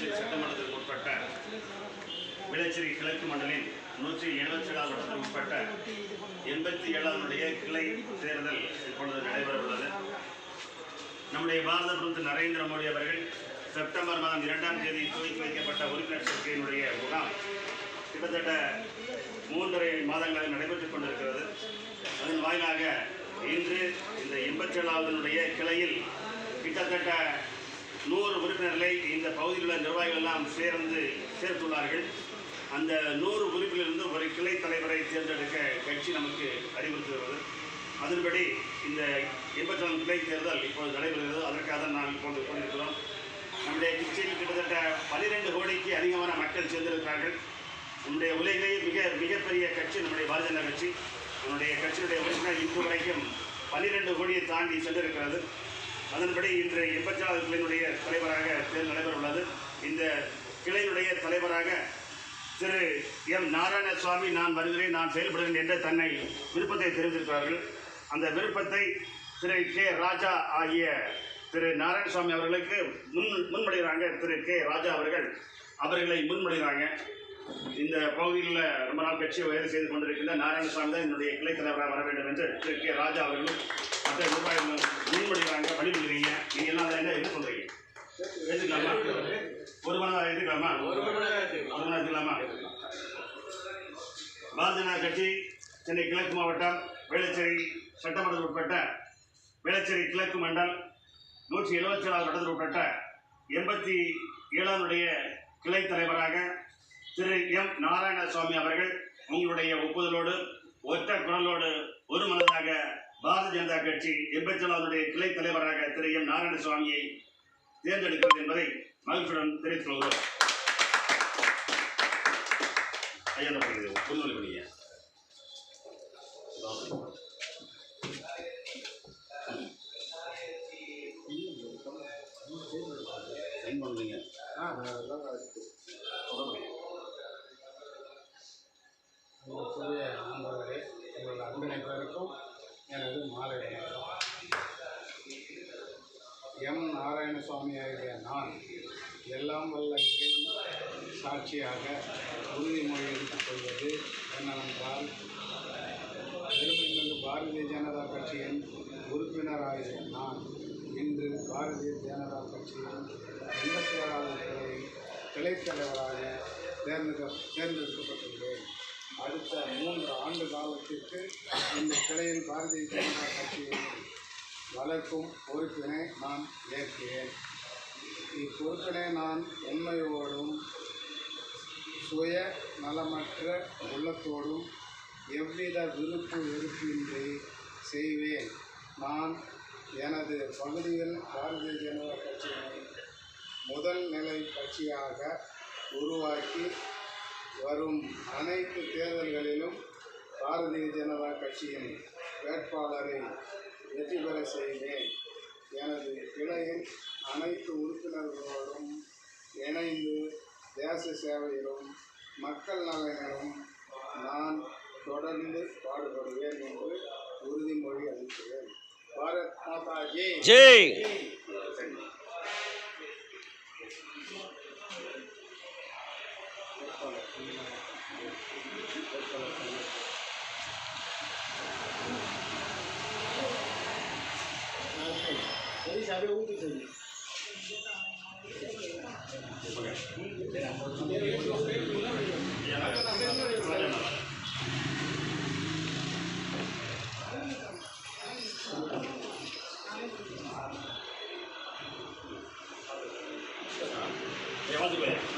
திருச்சி சட்டமன்றத்திற்கு உட்பட்ட விளைச்சேரி கிழக்கு மண்டலின் நூற்றி எழுபத்தி ஏழாம் உட்பட்ட எண்பத்தி ஏழாவதுடைய கிளை தேர்தல் இப்பொழுது நடைபெற உள்ளது நம்முடைய பாரத பிரதமர் நரேந்திர மோடி அவர்கள் செப்டம்பர் மாதம் இரண்டாம் தேதி துவக்கி வைக்கப்பட்ட உறுப்பினர் சேர்க்கையினுடைய முகாம் கிட்டத்தட்ட மூன்றரை மாதங்களில் நடைபெற்றுக் கொண்டிருக்கிறது. அதன் வாயிலாக இன்று இந்த எண்பத்தி ஏழாவதனுடைய கிளையில் கிட்டத்தட்ட உறுப்பினர்களை இந்த பகுதியில் உள்ள நிர்வாகிகள் எல்லாம் சேர்ந்து சேர்த்துள்ளார்கள். அந்த நூறு உறுப்பிலிருந்து ஒரு கிளை தலைவரை தேர்ந்தெடுக்க கட்சி நமக்கு அறிவுறுத்துகிறது அதன்படி இந்த எண்பத்தி நாலு கிளை தேர்தல் இப்போது நடைபெறுகிறது. அதற்காக தான் நாம் இப்போது கொண்டிருக்கிறோம் நம்முடைய கட்சியில் கிட்டத்தட்ட பன்னிரெண்டு கோடிக்கு அதிகமான மக்கள் சேர்ந்திருக்கிறார்கள். நம்முடைய உலகிலேயே மிக மிகப்பெரிய கட்சி நம்முடைய பாரதிய ஜனதா கட்சி. நம்முடைய கட்சியினுடைய உறுப்பினர் இன்று வரைக்கும் பன்னிரெண்டு கோடியை தாண்டி சென்றிருக்கிறது. அதன்படி இன்று எண்பத்தாறு கிளையினுடைய தலைவராக தேர்தல் நடைபெற உள்ளது இந்த கிளையினுடைய தலைவராக திரு எம் நாராயணசுவாமி நான் வருகிறேன் நான் செயல்படுகிறேன் என்று தன்னை விருப்பத்தை தெரிவித்திருக்கிறார்கள். அந்த விருப்பத்தை திரு கே ராஜா ஆகிய திரு நாராயணசுவாமி அவர்களுக்கு முன் முன்மொழிகிறாங்க. திரு கே ராஜா அவர்கள் அவர்களை முன்மொழிகிறாங்க. இந்த பகுதியில் ரொம்ப நாள் கட்சியை உயர்வு செய்து கொண்டிருக்கின்ற நாராயணசாமி தான் என்னுடைய கிளை தலைவராக வர வேண்டும் என்று திரு கே ராஜா அவர்களும் மற்ற நிர்வாகிகளும் முன்மொழிகிறாங்க வழிமொழிகிறீங்க நீங்கள் எல்லாம் அதை என்ன சொல்கிறீங்க ஒரு மணி நேரம் எடுத்துக்கலாமா ஒரு மணி நேரம் பாரதிய ஜனதா கட்சி சென்னை கிழக்கு மாவட்டம் வேளச்சேரி சட்டமன்றத்தில் உட்பட்ட வேளச்சேரி கிழக்கு மண்டல் நூற்றி எழுபத்தி ஏழாவது வட்டத்தில் உட்பட்ட எண்பத்தி ஏழாவதுடைய கிளை தலைவராக திரு எம் நாராயணசுவாமி அவர்கள் உங்களுடைய ஒப்புதலோடு ஒற்ற குரலோடு ஒரு மனதாக பாரதிய ஜனதா கட்சி எண்பத்தி கிளை தலைவராக திரு எம் நாராயணசுவாமியை தேர்ந்தெடுக்கிறது என்பதை மகிழ்ச்சியுடன் தெரிவித்துக் கொள்கிறோம். ஐயா என்ன சைன் பண்ணுறீங்க அனைவருக்கும் எனது மாலை எம் நாராயணசுவாமி ஆகிய நான் எல்லாம் வல்ல சாட்சியாக உறுதிமொழி எடுத்துக் கொள்வது என்னவென்றால் பெருமைமிகு பாரதிய ஜனதா கட்சியின் உறுப்பினராகிய நான் இன்று பாரதிய ஜனதா கட்சியின் எண்பத்தி ஏழாவது கிளை கிளைத் தலைவராக தேர்ந்தெடுக்க தேர்ந்தெடுக்கப்பட்டுள்ளேன். அடுத்த மூன்று ஆண்டு காலத்திற்கு இந்த கிளையில் பாரதிய ஜனதா கட்சியை வளர்க்கும் பொறுப்பினை நான் ஏற்கிறேன். இப்பொறுப்பினை நான் உண்மையோடும் சுய நலமற்ற உள்ளத்தோடும் எவ்வித விருப்பு வெறுப்பின்றி செய்வேன். நான் எனது பகுதியில் பாரதிய ஜனதா கட்சியினை முதல் நிலை கட்சியாக உருவாக்கி வரும் அனைத்து தேர்தல்களிலும் பாரதிய ஜனதா கட்சியின் வேட்பாளரை வெற்றி பெற செய்வேன். எனது கிளையின் அனைத்து உறுப்பினர்களோடும் இணைந்து தேச சேவையிலும் மக்கள் நலனிலும் நான் தொடர்ந்து பாடுபடுவேன் என்று உறுதிமொழி அளிக்கிறேன். பாரத் மாதா ஜெய்! ஜெய் ஏமாத்துக்கு வாழ்த்துக்கள் ஐயா